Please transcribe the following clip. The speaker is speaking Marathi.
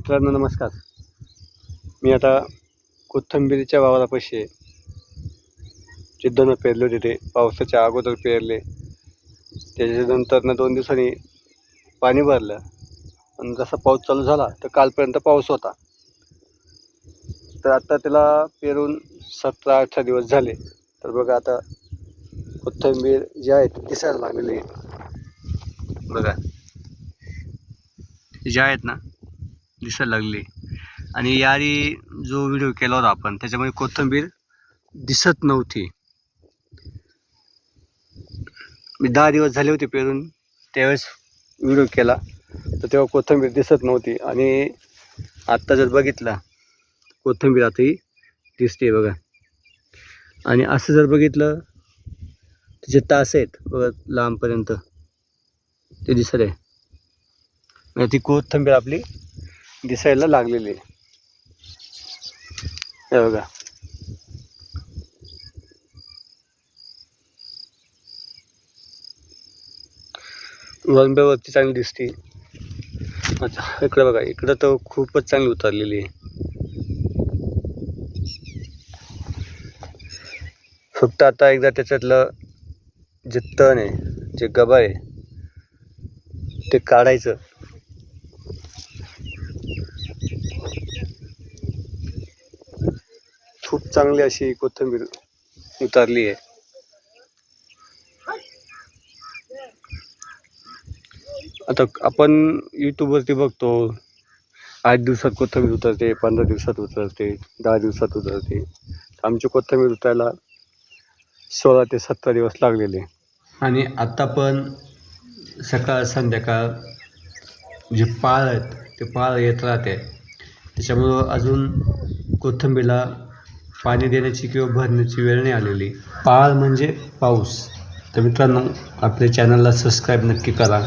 मित्रांनो नमस्कार. मी आता कोथंबीरीच्या वावरापाशी आहे. जिद्दनं पेरले होते ते पावसाच्या अगोदर पेरले. त्याच्यानंतर ना दोन दिवसांनी पाणी भरलं. आणि जसा पाऊस चालू झाला तर कालपर्यंत पाऊस होता. तर आता त्याला पेरून सतरा अठरा दिवस झाले. तर बघा आता कोथंबीर जी आहे ती दिसायला लागलेली आहे. बघा. ज्या आहेत ना दिसायला लागली. आणि याआधी जो व्हिडिओ केला होता आपण त्याच्यामध्ये कोथिंबीर दिसत नव्हती. मी दहा दिवस झाले होते पेरून त्यावेळेस व्हिडिओ केला तर तेव्हा कोथिंबीर दिसत नव्हती. आणि आत्ता जर बघितला कोथिंबीर आता ही दिसते बघा. आणि असं जर बघितलं त्याचे तास आहेत बघा लांबपर्यंत ते दिसत आहे. ती कोथिंबीर आपली दिसायला लागलेली आहे. हे बघा. वरती चांगली दिसते. अच्छा इकडं बघा इकडं तर खूपच चांगली उतरलेली आहे. फक्त आता एकदा त्याच्यातलं जे तण आहे जे गबा आहे ते काढायचं. खूप चांगली अशी कोथिंबीर उतारली आहे. आता आपण यूट्यूबवरती बघतो आठ दिवसात कोथिंबीर उतरते पंधरा दिवसात उतरते दहा दिवसात उतरते. आमची कोथिंबीर उतरायला सोळा ते सतरा दिवस लागलेले. आणि आत्ता पण सकाळ संध्याकाळ जे पाळ आहेत ते पाळ येत राहते. त्याच्यामुळं अजून कोथिंबीरला पाणी देण्याची किंवा भरण्याची वेळ नाही आलेली. पाळ म्हणजे पाऊस. तर मित्रांनो आपल्या चॅनलला सबस्क्राईब नक्की करा.